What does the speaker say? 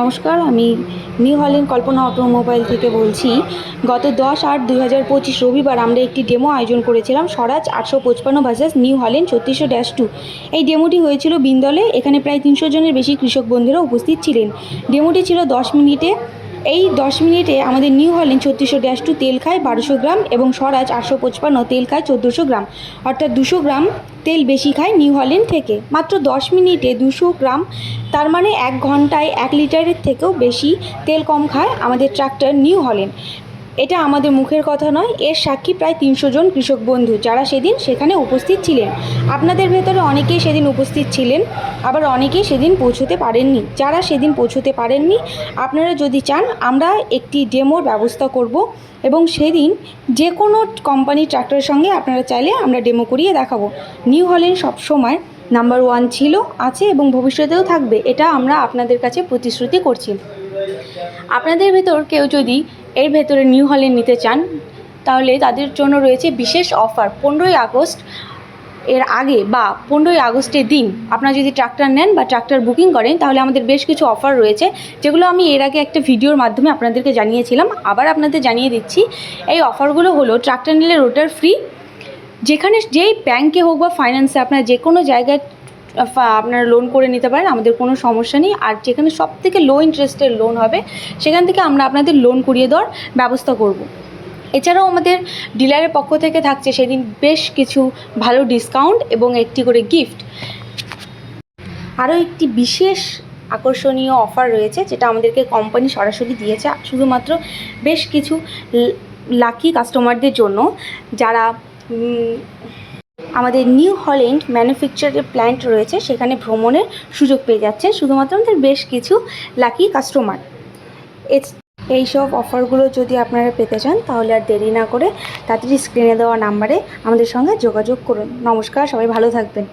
নমস্কার, আমি new Holland কল্পনা automobile থেকে বলছি। গত দশ আট দুই হাজার পঁচিশ রবিবার আমরা একটি ডেমো আয়োজন করেছিলাম, স্বরাজ আটশো পঁচপান্ন ভার্সেস নিউ হল্যান্ড ছত্রিশশো ড্যাশ টু এই ডেমোটি হয়েছিল বিন্দলে, এখানে প্রায় তিনশো জনের বেশি কৃষক বন্ধুরা উপস্থিত ছিলেন। ডেমোটি ছিল দশ মিনিটে। এই দশ মিনিটে আমাদের নিউ হল্যান্ড ছত্রিশশো ড্যাশ টু তেল খায় বারোশো গ্রাম এবং স্বরাজ আটশো পঁচপান্ন তেল খায় চোদ্দোশো গ্রাম। অর্থাৎ দুশো গ্রাম তেল বেশি খায় নিউ হল্যান্ড থেকে। মাত্র দশ মিনিটে দুশো গ্রাম, তার মানে এক ঘন্টায় এক লিটারের থেকেও বেশি তেল কম খায় আমাদের ট্রাক্টর নিউ হল্যান্ড এটা আমাদের মুখের কথা নয়, এর সাক্ষী প্রায় তিনশো জন কৃষক বন্ধু যারা সেদিন সেখানে উপস্থিত ছিলেন। আপনাদের ভেতরে অনেকেই সেদিন উপস্থিত ছিলেন, আবার অনেকেই সেদিন পৌঁছতে পারেননি। যারা সেদিন পৌঁছতে পারেননি, আপনারা যদি চান, আমরা একটি ডেমোর ব্যবস্থা করব এবং সেদিন যে কোনো কোম্পানির ট্রাক্টরের সঙ্গে আপনারা চাইলে আমরা ডেমো করিয়ে দেখাবো। নিউ হল্যান্ড সবসময় নাম্বার ওয়ান ছিল, আছে এবং ভবিষ্যতেও থাকবে, এটা আমরা আপনাদের কাছে প্রতিশ্রুতি করছি। আপনাদের ভেতর কেউ যদি এর ভেতরে নিউ হল্যান্ড নিতে চান, তাহলে তাদের জন্য রয়েছে বিশেষ অফার। পনেরোই আগস্ট এর আগে বা পনেরোই আগস্টের দিন আপনারা যদি ট্রাক্টর নেন বা ট্রাক্টর বুকিং করেন, তাহলে আমাদের বেশ কিছু অফার রয়েছে, যেগুলো আমি এর আগে একটা ভিডিওর মাধ্যমে আপনাদেরকে জানিয়েছিলাম। আবার আপনাদের জানিয়ে দিচ্ছি, এই অফারগুলো হলো ট্রাক্টর নিলে রোটার ফ্রি, যেখানে যেই ব্যাংকে হোক বা ফাইন্যান্সে আপনার যে কোনো জায়গায় আপনারা লোন করে নিতে পারেন, আমাদের কোনো সমস্যা নেই। আর যেখানে সব থেকে লো ইন্টারেস্টের লোন হবে, সেখান থেকে আমরা আপনাদের লোন করিয়ে দেওয়ার ব্যবস্থা করব। এছাড়াও আমাদের ডিলারের পক্ষ থেকে থাকছে সেদিন বেশ কিছু ভালো ডিসকাউন্ট এবং একটি করে গিফট আরও একটি বিশেষ আকর্ষণীয় অফার রয়েছে, যেটা আমাদেরকে কোম্পানি সরাসরি দিয়েছে, শুধুমাত্র বেশ কিছু লাকি কাস্টমারদের জন্য, যারা আমাদের নিউ হল্যান্ড ম্যানুফ্যাকচারের প্ল্যান্ট রয়েছে, সেখানে ভ্রমণের সুযোগ পেয়ে যাচ্ছেন। শুধুমাত্র আমাদের বেশ কিছু লাকি কাস্টমার। এই সব অফারগুলো যদি আপনারা পেতে চান, তাহলে আর দেরি না করে তাড়াতাড়ি স্ক্রিনে দেওয়া নাম্বারে আমাদের সঙ্গে যোগাযোগ করুন। নমস্কার, সবাই ভালো থাকবেন।